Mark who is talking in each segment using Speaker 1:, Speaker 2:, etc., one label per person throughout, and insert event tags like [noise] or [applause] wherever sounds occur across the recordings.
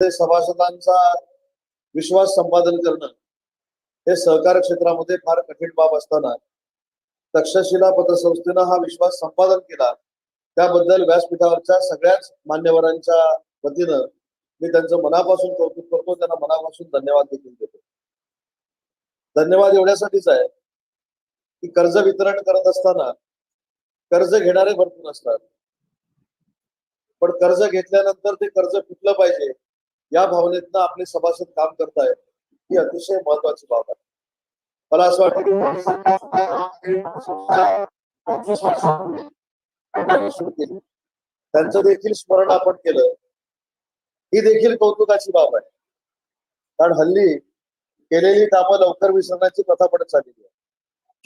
Speaker 1: सभासदांचा विश्वास संपादन करणं हे सहकार क्षेत्रामध्ये फार कठीण बाब असताना तक्षशिला पतसंस्थेनं हा विश्वास संपादन केला. त्याबद्दल व्यासपीठावरच्या सगळ्याच मान्यवरांच्या वतीनं मी त्यांचं मनापासून कौतुक करतो. त्यांना मनापासून धन्यवाद देखील देतो. धन्यवाद एवढ्यासाठीच आहे की कर्ज वितरण करत असताना कर्ज घेणारे भरपूर असतात. पण कर्ज घेतल्यानंतर ते कर्ज फिटलं पाहिजे? या भावनेतनं आपले सभासद काम करतायत ही अतिशय महत्वाची बाब आहे. मला असं वाटतं त्यांचं देखील स्मरण आपण केलं ही देखील कौतुकाची बाब आहे. कारण हल्ली केलेली कामं लवकर विसरण्याची प्रथा पडत चाललेली आहे.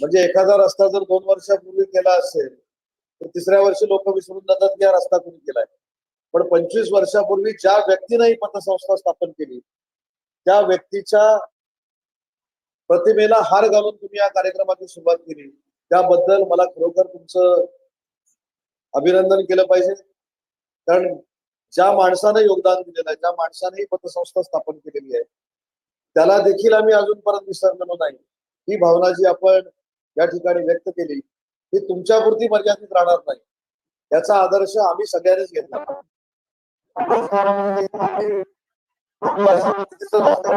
Speaker 1: म्हणजे एखादा रस्ता जर दोन वर्षापूर्वी केला असेल तर तिसऱ्या वर्षी लोक विसरून जातात की हा रस्ता कोणी केलाय? पण पंचवीस वर्षापूर्वी ज्या व्यक्तीने ही पतसंस्था स्थापन केली त्या व्यक्तीच्या प्रतिमेला हार घालून तुम्ही या कार्यक्रमाची सुरुवात केली. त्याबद्दल मला खरोखर तुमचं अभिनंदन केलं पाहिजे. कारण ज्या माणसानं योगदान दिलेलं आहे ज्या माणसाने ही पतसंस्था स्थापन केलेली आहे त्याला देखील आम्ही अजूनपर्यंत विसरलेलो नाही. ही भावना जी आपण या ठिकाणी व्यक्त केली ही तुमच्यापुरती मर्यादित राहणार नाही. याचा आदर्श आम्ही सगळ्यांनीच घेतला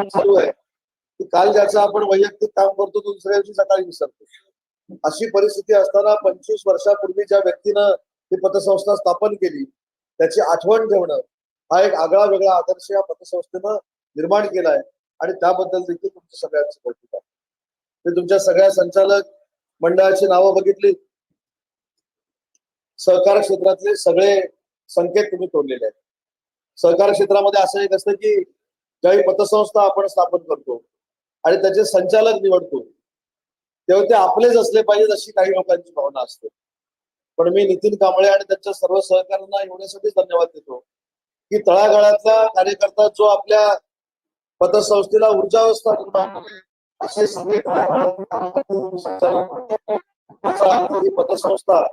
Speaker 1: चालू आहे की काल ज्याचं आपण वैयक्तिक काम करतो तो दुसऱ्या दिवशी सकाळी विसरतो. अशी परिस्थिती असताना पंचवीस वर्षापूर्वी ज्या व्यक्तीनं ही पतसंस्था स्थापन केली त्याची आठवण ठेवणं हा एक आगळा वेगळा आदर्श या पतसंस्थेनं निर्माण केलाय आणि त्याबद्दल देखील तुमच्या सगळ्यांचं कौतुक आहे. मी तुमच्या सगळ्या संचालक मंडळाची नावं बघितली. सहकार क्षेत्रातले सगळे संकेत तुम्ही तोडलेले आहेत. सहकार क्षेत्रामध्ये असं एक असतं की ज्यावेळी पतसंस्था आपण स्थापन करतो आणि त्याचे संचालक निवडतो तेव्हा ते आपलेच असले पाहिजेत अशी काही लोकांची भावना असते. पण मी नितीन कांबळे आणि त्यांच्या सर्व सहकार्यांना एवढ्यासाठीच धन्यवाद देतो की तळागाळातला कार्यकर्ता जो आपल्या पतसंस्थेला ऊर्जावस्था निर्माण असे सगळे पतसंस्था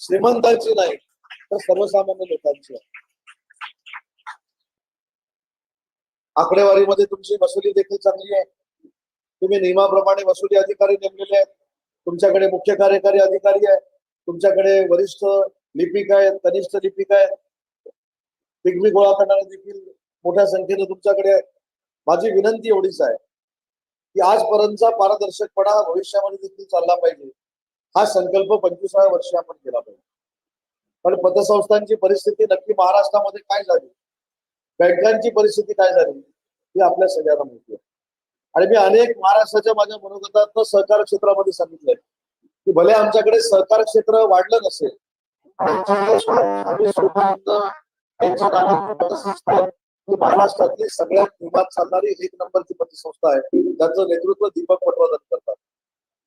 Speaker 1: श्रीमंतांची नाही तर सर्वसामान्य लोकांची आहे. आकडेवारीमध्ये तुमची वसुली देखील चांगली आहे. तुम्ही नियमाप्रमाणे वसुली अधिकारी नेमलेले आहेत. तुमच्याकडे मुख्य कार्यकारी अधिकारी आहे तुमच्याकडे वरिष्ठ लिपिक आहेत कनिष्ठ लिपिक आहेत. पिगमी गोळा करणारे देखील मोठ्या संख्येने तुमच्याकडे माझी विनंती एवढीच आहे की आजपर्यंतचा पारदर्शकपणा भविष्यामध्ये देखील चालला पाहिजे. हा संकल्प पंचवीसाव्या वर्षी आपण केला पाहिजे. पण पतसंस्थांची परिस्थिती नक्की महाराष्ट्रामध्ये काय झाली? बँकांची परिस्थिती काय झाली? ही आपल्या सगळ्यांना माहिती आहे. आणि मी अनेक महाराष्ट्राच्या माझ्या मनोगतात सहकार क्षेत्रामध्ये सांगितलंय की भले आमच्याकडे सहकार क्षेत्र वाढलं नसेल महाराष्ट्रातली सगळ्यात विभाग चालणारी एक नंबरची पतसंस्था आहे. त्यांचं नेतृत्व दीपक पटवर्धन करतात.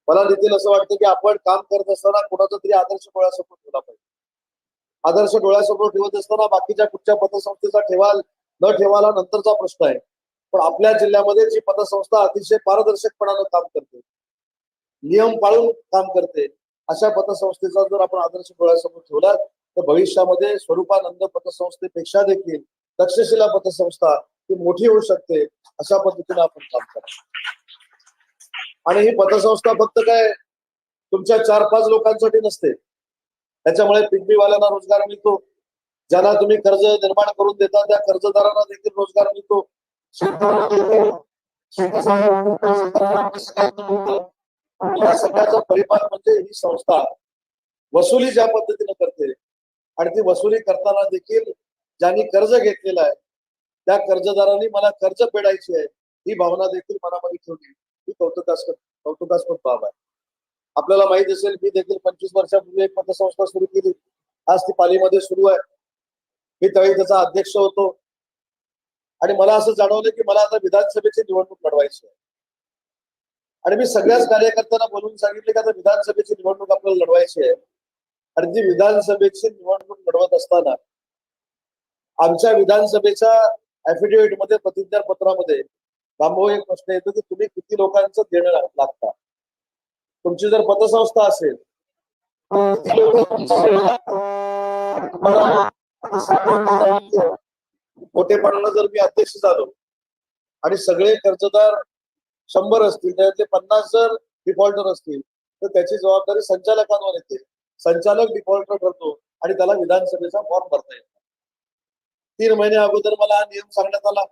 Speaker 1: मला देखील असं वाटतं की आपण काम करत असताना कोणाचा तरी आदर्श डोळ्यासमोर ठेवला पाहिजे? आदर्श डोळ्यासमोर ठेवत असताना बाकीच्या कुठच्या पतसंस्थेचा ठेवाल न ठेवाला नंतरचा प्रश्न आहे. पण आपल्या जिल्ह्यामध्ये जी पतसंस्था अतिशय पारदर्शकपणानं काम करते नियम पाळून काम करते अशा पतसंस्थेचा जर आपण आदर्श डोळ्यासमोर ठेवला तर भविष्यामध्ये स्वरूपानंद पतसंस्थेपेक्षा देखील तक्षशिला पतसंस्था ही मोठी होऊ शकते अशा पद्धतीने आपण काम करा आणि ही पतसंस्था फक्त काय तुमच्या चार पाच लोकांसाठी नसते. त्याच्यामुळे पिंपरीवाल्यांना रोजगार मिळतो. ज्यांना तुम्ही कर्ज निर्माण करून देता त्या कर्जदारांना देखील रोजगार मिळतो. या सगळ्याचा परिपाक म्हणजे ही संस्था. वसुली ज्या पद्धतीने करते आणि ती वसुली करताना देखील ज्यांनी कर्ज घेतलेलं आहे त्या कर्जदारांनी मला कर्ज फेडायची आहे ही भावना देखील मनामध्ये ठेवली. ही कौतुकास्पद कौतुकास्पद बाब आहे. आपल्याला माहीत असेल मी देखील पंचवीस वर्षापूर्वी एक पतसंस्था सुरू केली. आज ती पालीमध्ये सुरू आहे. मी त्यावेळी त्याचा अध्यक्ष होतो. आणि मला असं जाणवलं की मला आता विधानसभेची निवडणूक लढवायची आहे. आणि मी सगळ्याच कार्यकर्त्यांना बोलून सांगितले की आता विधानसभेची निवडणूक आपल्याला लढवायची आहे. आणि ती विधानसभेची निवडणूक लढवत असताना आमच्या विधानसभेच्या ऍफिडेव्हिटमध्ये प्रतिज्ञापत्रामध्ये एक प्रश्न येतो की तुम्ही किती लोकांचं देणं लागता? तुमची जर पतसंस्था असेल किती मोठेपणानं जर मी अध्यक्ष झालो आणि सगळे कर्जदार शंभर असतील त्यातले पन्नास जर डिफॉल्टर असतील तर त्याची जबाबदारी संचालकांवर येते. संचालक डिफॉल्टर ठरतो आणि त्याला विधानसभेचा फॉर्म भरता येतो. तीन महिने अगोदर मला हा नियम सांगण्यात आला.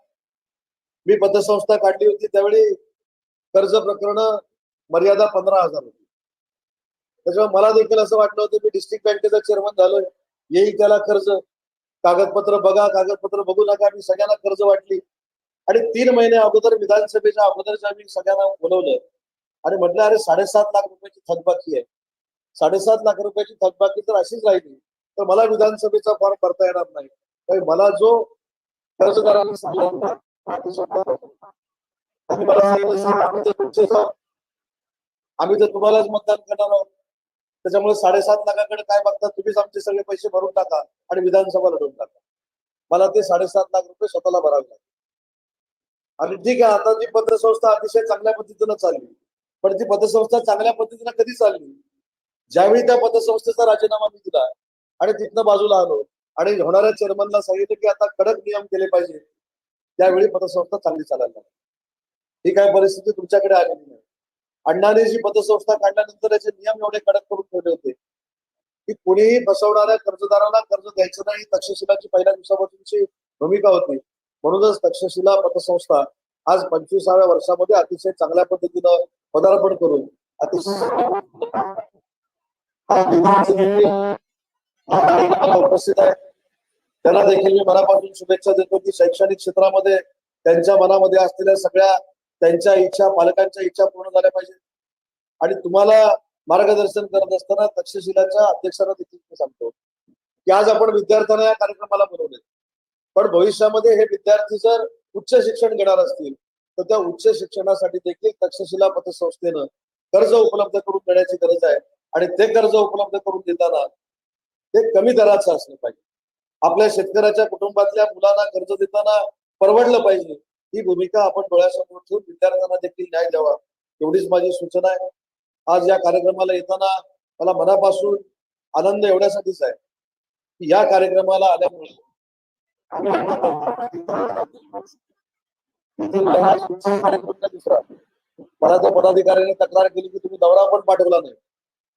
Speaker 1: मी पतसंस्था काढली होती त्यावेळी कर्ज प्रकरण मर्यादा पंधरा हजार होती. त्याच्यामुळे मला देखील असं वाटलं होतं मी डिस्ट्रिक्ट बँकेचा चेअरमन झालोय. येईल त्याला कर्ज. कागदपत्र बघा कागदपत्र बघू नका. मी सगळ्यांना कर्ज वाटली. आणि तीन महिने अगोदर विधानसभेच्या अगोदरच्या मी सगळ्यांना बोलवलं. आणि म्हटलं अरे साडेसात लाख रुपयाची थकबाकी आहे. साडेसात लाख रुपयाची थकबाकी तर अशीच राहिली. तर मला विधानसभेचा फॉर्म भरता येणार नाही. मला जो कर्जदारांनी सांगितलं होता, तो स्वतः आणि मला सांगितलं, "सर, आम्ही तर तुम्हालाच मतदान करणार आहोत त्याच्यामुळे साडेसात लाखाकडे काय बघता तुम्हीच आमचे सगळे पैसे भरून टाका आणि विधानसभा लढवून टाका. मला ते साडेसात लाख रुपये स्वतःला भरावे लागले आणि ठीक आहे आता ती पतसंस्था अतिशय चांगल्या पद्धतीनं चालली पण ती पतसंस्था चांगल्या पद्धतीनं कधी चालली? ज्यावेळी त्या पतसंस्थेचा राजीनामा मी दिला आणि तिथनं बाजूला आलो आणि होणाऱ्या चेअरमनला सांगितलं की आता कडक नियम केले पाहिजे त्यावेळी पतसंस्था चांगली चालायला लागली. ही काय परिस्थिती तुमच्याकडे आलेली नाही. अण्णाने जी पतसंस्था काढल्यानंतर याचे नियम एवढे कडक करून ठेवले होते की कुणीही फसवणाऱ्या कर्जदाराला कर्ज द्यायचं नाही तक्षशिलाची पहिल्या दिवसापासूनची भूमिका होती. म्हणूनच तक्षशिला पतसंस्था आज पंचवीसाव्या वर्षामध्ये अतिशय चांगल्या पद्धतीनं पदार्पण करून अतिशय उपस्थित आहे. त्यांना देखील मी मनापासून शुभेच्छा देतो की शैक्षणिक क्षेत्रामध्ये त्यांच्या मनामध्ये असलेल्या सगळ्या त्यांच्या इच्छा पालकांच्या इच्छा पूर्ण झाल्या पाहिजे आणि तुम्हाला मार्गदर्शन करत असताना तक्षशिलाच्या अध्यक्षांना देखील मी सांगतो की आज आपण विद्यार्थ्यांना या कार्यक्रमाला बोलवले पण भविष्यामध्ये हे विद्यार्थी जर उच्च शिक्षण घेणार असतील तर त्या उच्च शिक्षणासाठी देखील तक्षशिला पतसंस्थेनं कर्ज उपलब्ध करून देण्याची गरज आहे. आणि ते कर्ज उपलब्ध करून देताना ते कमी दराचं असलं पाहिजे. आपल्या शेतकऱ्याच्या कुटुंबातल्या मुलांना कर्ज देताना परवडलं पाहिजे. ही भूमिका आपण डोळ्यासमोर ठेवून विद्यार्थ्यांना देखील न्याय द्यावा. एवढीच माझी सूचना आहे. आज या कार्यक्रमाला येताना मला मनापासून आनंद एवढ्यासाठीच आहे की या कार्यक्रमाला आल्यामुळे दुसरा मला त्या पदाधिकाऱ्याने तक्रार केली की तुम्ही दौरा पण पाठवला नाही.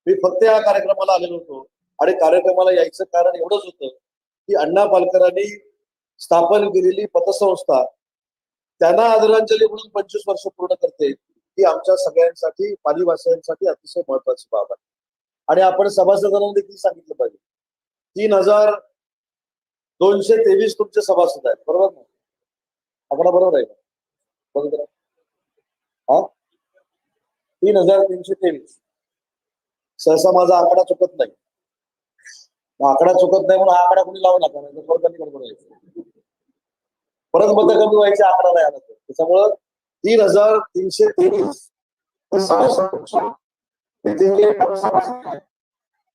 Speaker 1: मी फक्त या कार्यक्रमाला आलेलो होतो आणि कार्यक्रमाला यायचं कारण एवढंच होतं की अण्णा पालकरांनी स्थापन केलेली पतसंस्था त्यांना आदरांजली म्हणून पंचवीस वर्ष पूर्ण करते ही आमच्या सगळ्यांसाठी पालीवासियांसाठी अतिशय महत्वाची बाब आहे. आणि आपण सभासदांना देखील सांगितलं पाहिजे. तीन हजार दोनशे तेवीस तुमचे सभासद आहेत बरोबर ना? आकडा बरोबर आहे का हा? तीन हजार तीनशे तेवीस. सहसा माझा आकडा चुकत नाही. आकडा चुकत नाही म्हणून हा आकडा कोणी लावू नका नाही गडबड परत मत कमी व्हायचे आकडा नाही आला त्याच्यामुळं तीन हजार तीनशे तेवीस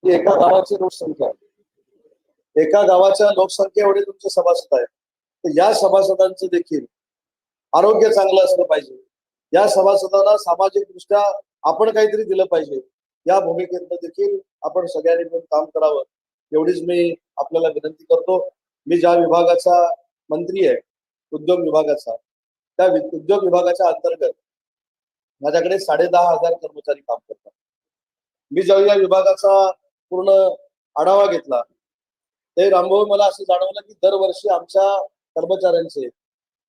Speaker 1: एका गावाची लोकसंख्या आहे. एका गावाच्या लोकसंख्या एवढे तुमचे सभासद आहेत तर या सभासदांचं देखील आरोग्य चांगलं असलं पाहिजे. या सभासदांना सामाजिक दृष्ट्या आपण काहीतरी दिलं पाहिजे. या भूमिकेतनं देखील आपण सगळ्यांनी मिळून काम करावं. एवढीच मी आपल्याला विनंती करतो. मी ज्या विभागाचा मंत्री आहे उद्योग विभागाचा. त्या उद्योग विभागाच्या अंतर्गत माझ्याकडे साडे दहा हजार कर्मचारी काम करतात. मी ज्यावेळी या विभागाचा पूर्ण आढावा घेतला ते रामभाऊ मला असं जाणवलं की दरवर्षी आमच्या कर्मचाऱ्यांचे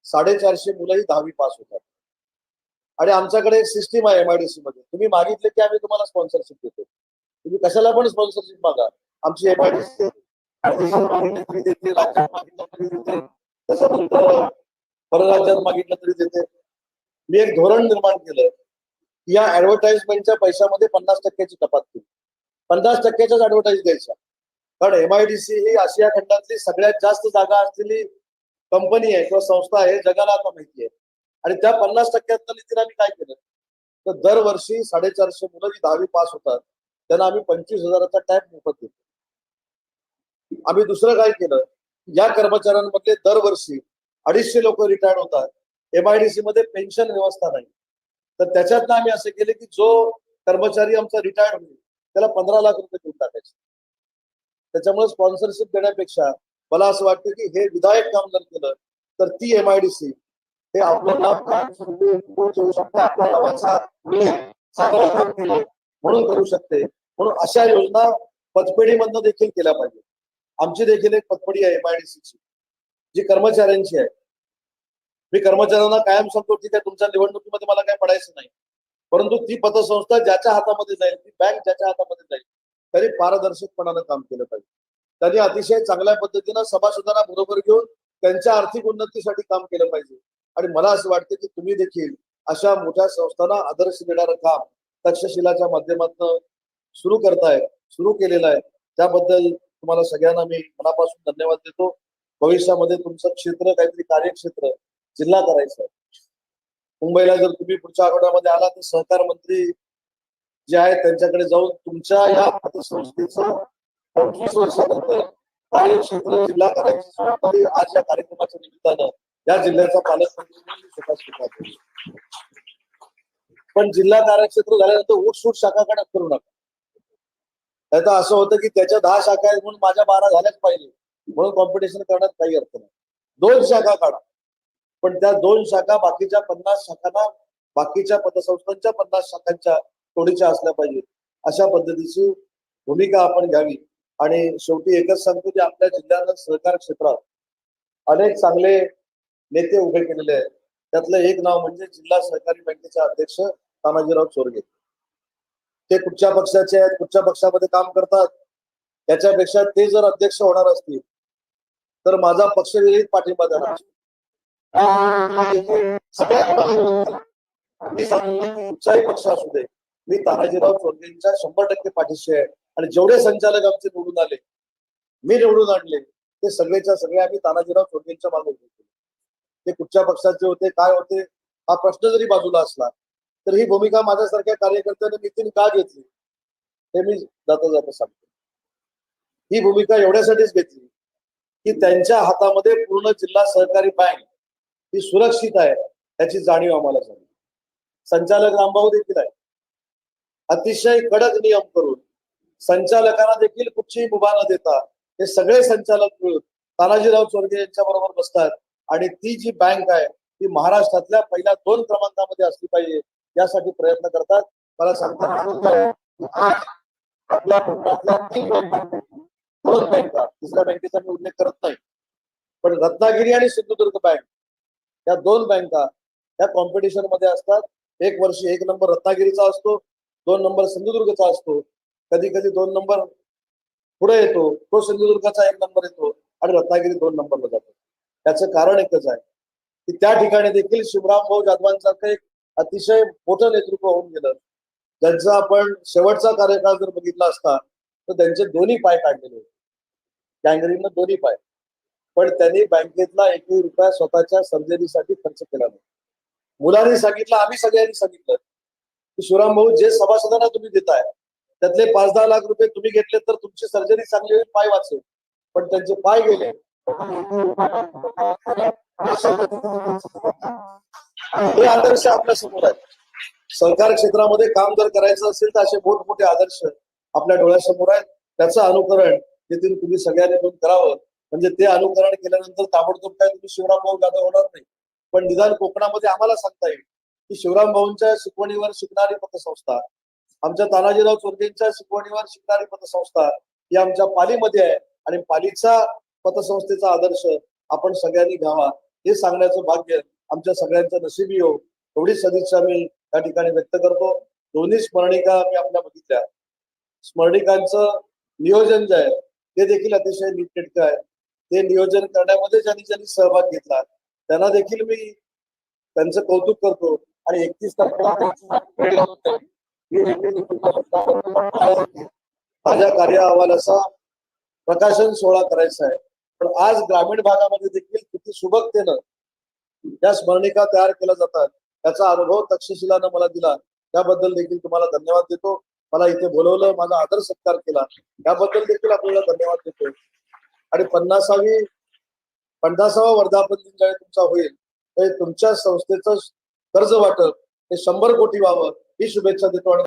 Speaker 1: साडेचारशे मुलंही दहावी पास होतात. आणि आमच्याकडे एक सिस्टीम आहे एमआयडीसी मध्ये. तुम्ही मागितले की आम्ही तुम्हाला स्पॉन्सरशिप देतो. तुम्ही कशाला पण स्पॉन्सरशिप मागा. आमची एमआयडीसी [laughs] परराज्यात मागितलं तरी देते. मी एक धोरण निर्माण केलं. या ऍडव्हर्टाइजमेंटच्या पैशामध्ये पन्नास टक्क्याची कपात केली. पन्नास टक्क्याच्याच ऍडव्हर्टाईज द्यायच्या. कारण एमआयडीसी ही आशिया खंडातली सगळ्यात जास्त जागा असलेली कंपनी आहे किंवा संस्था आहे जगाला आता माहिती आहे. आणि त्या पन्नास टक्क्यात नितीन आम्ही काय केलं? तर दरवर्षी साडेचारशे मुलं जी दहावी पास होतात त्यांना आम्ही पंचवीस हजाराचा टॅप मोफत देतो. आम्ही दुसरं काय केलं? या कर्मचाऱ्यांमध्ये दरवर्षी अडीचशे लोक रिटायर्ड होतात. एमआयडीसी मध्ये पेन्शन व्यवस्था नाही. तर त्याच्यात आम्ही असे केले की जो कर्मचारी आमचा रिटायर्ड होईल त्याला पंधरा लाख रुपये देऊन टाकायचे. त्याच्यामुळे स्पॉन्सरशिप देण्यापेक्षा मला असं वाटतं की हे विधायक काम जर केलं तर ती एमआयडीसी हे आपलं म्हणून करू शकते. म्हणून अशा योजना पतपेढीमधनं देखील केल्या पाहिजे आमची देखील एक पतपडी आहे एमआयडीसीची जी कर्मचाऱ्यांची आहे. मी कर्मचाऱ्यांना कायम सांगतो की त्या तुमच्या निवडणुकीमध्ये मला काय पडायचं नाही. परंतु ती पतसंस्था ज्याच्या हातामध्ये जाईल ती बँक ज्याच्या हातामध्ये जाईल त्यांनी पारदर्शकपणानं काम केलं पाहिजे. त्यांनी अतिशय चांगल्या पद्धतीनं सभासदांना बरोबर घेऊन त्यांच्या आर्थिक उन्नतीसाठी काम केलं पाहिजे. आणि मला असं वाटतं की तुम्ही देखील अशा मोठ्या संस्थांना आदर्श देणारं काम तक्षशिलाच्या माध्यमातून सुरू करताय सुरू केलेलं आहे. त्याबद्दल तुम्हाला सगळ्यांना मी मनापासून धन्यवाद देतो. भविष्यामध्ये तुमचं क्षेत्र काहीतरी कार्यक्षेत्र जिल्हा करायचं आहे. मुंबईला जर तुम्ही पुढच्या आठवड्यामध्ये आला तर सहकार मंत्री जे आहेत त्यांच्याकडे जाऊन तुमच्या या पतसंस्थेचं पंचवीस वर्षानंतर कार्यक्षेत्र जिल्हा करायचं आज या कार्यक्रमाच्या निमित्तानं या जिल्ह्याचा पालकमंत्री स्वतः स्वीकारतो. पण जिल्हा कार्यक्षेत्र झाल्यानंतर उठसूट शाखा काढत करू नका. नाही तर असं होतं की त्याच्या दहा शाखा आहेत म्हणून माझ्या बारा झाल्याच पाहिजे. म्हणून कॉम्पिटिशन करण्यात काही अर्थ नाही. दोन शाखा काढा. पण त्या दोन शाखा बाकीच्या पन्नास शाखांना बाकीच्या पतसंस्थांच्या पन्नास शाखांच्या तोडीच्या असल्या पाहिजेत. अशा पद्धतीची भूमिका आपण घ्यावी. आणि शेवटी एकच सांगतो की आपल्या जिल्ह्यानं सहकार क्षेत्रात अनेक चांगले नेते उभे केलेले आहेत. त्यातलं एक नाव म्हणजे जिल्हा सहकारी बँकेचे अध्यक्ष तानाजीराव चोरगे. ते कुठच्या पक्षाचे आहेत कुठच्या पक्षामध्ये काम करतात त्याच्यापेक्षा ते जर अध्यक्ष होणार असतील तर माझा पक्ष विरहित पाठिंबा देणार कुठचाही पक्ष असू दे मी तानाजीराव चोरगेंच्या शंभर टक्के पाठीशी आहे आणि जेवढे संचालक आमचे निवडून आले मी निवडून आणले ते सगळेच्या सगळे आम्ही तानाजीराव चोरगेंच्या मागे ते कुठच्या पक्षाचे होते काय होते हा प्रश्न जरी बाजूला असला तर ही भूमिका माझ्यासारख्या कार्यकर्त्याने नितीन का घेतली? हे मी जाता जाता सांगतो. ही भूमिका एवढ्यासाठीच घेतली की त्यांच्या हातामध्ये पूर्ण जिल्हा सहकारी बँक ही सुरक्षित आहे याची जाणीव आम्हाला झाली. संचालक रामभाऊ देखील आहे अतिशय कडक नियम करून संचालकांना देखील कुठचीही मुभा न देता हे सगळे संचालक मिळून तानाजीराव चोरगे यांच्या बरोबर बसतात आणि ती जी बँक आहे ती महाराष्ट्रातल्या पहिल्या दोन क्रमांकामध्ये असली पाहिजे. यासाठी प्रयत्न करतात. मला सांगतात हो. आपल्या तीन बँका, दोन बँका तिसऱ्या बँकेचा मी उल्लेख करत नाही. पण रत्नागिरी आणि सिंधुदुर्ग बँक या दोन बँका या कॉम्पिटिशनमध्ये असतात. एक वर्षी एक नंबर रत्नागिरीचा असतो दोन नंबर सिंधुदुर्गचा असतो. कधी कधी दोन नंबर पुढे येतो तो सिंधुदुर्गाचा एक नंबर येतो आणि रत्नागिरी दोन नंबरला जातो. त्याचं कारण एकच आहे की त्या ठिकाणी देखील शिवराम भाऊ जाधवांसारखं एक अतिशय मोठं नेतृत्व होऊन गेलं. ज्यांचा आपण शेवटचा कार्यकाळ जर बघितला असता तर त्यांचे दोन्ही पाय काढलेले होते. गँगरीनं दोन्ही पाय. पण त्यांनी बँकेतला एकही रुपया स्वतःच्या सर्जरीसाठी खर्च केला नाही. मुलांनी सांगितलं आम्ही सगळ्यांनी सांगितलं की शिवराम भाऊ जे सभासदांना तुम्ही देताय त्यातले पाच दहा लाख रुपये तुम्ही घेतले तर तुमची सर्जरी चांगली होईल पाय वाचेल. पण त्यांचे पाय गेले. हे आदर्श आपल्यासमोर आहेत. सहकार क्षेत्रामध्ये काम जर करायचं असेल तर असे मोठमोठे आदर्श आपल्या डोळ्यासमोर आहेत. त्याचं अनुकरण तेथील तुम्ही सगळ्यांनी मिळून करावं. म्हणजे ते अनुकरण केल्यानंतर ताबडतोब काय तुम्ही शिवरामभाऊ जाधव होणार नाही. पण निदान कोकणामध्ये आम्हाला सांगता येईल की शिवराम भाऊंच्या शिकवणीवर शिकणारी पतसंस्था आमच्या तानाजीराव चोरगेंच्या शिकवणीवर शिकणारी पतसंस्था ही आमच्या पालीमध्ये आहे. आणि पालीचा पतसंस्थेचा आदर्श आपण सगळ्यांनी घ्यावा. हे सांगण्याचं भाग्य आमच्या सगळ्यांचं नशिबी हो एवढी सदिच्छा मी या ठिकाणी व्यक्त करतो. दोन्ही स्मरणिका मी आपल्या बघितल्या स्मरणिकांचं नियोजन जे आहे ते देखील अतिशय नीटनेटकं आहे. ते नियोजन करण्यामध्ये ज्यांनी ज्यांनी सहभाग घेतला त्यांना देखील मी त्यांचं कौतुक करतो आणि एकतीस तारखेला माझ्या कार्य अहवालाचा प्रकाशन सोहळा करायचा आहे. पण आज ग्रामीण भागामध्ये देखील किती सुबकतेनं या स्मरणिका तयार केल्या जातात त्याचा अनुभव तक्षशिलानं मला दिला. त्याबद्दल देखील तुम्हाला धन्यवाद देतो. मला इथे बोलवलं माझा आदर सत्कार केला. त्याबद्दल देखील आपल्याला धन्यवाद देतो आणि पन्नासावी पन्नासावा वर्धापन दिन ज्यावेळी तुमचा होईल ते तुमच्या संस्थेचं कर्ज वाटप हे शंभर कोटी व्हावं ही शुभेच्छा देतो आणि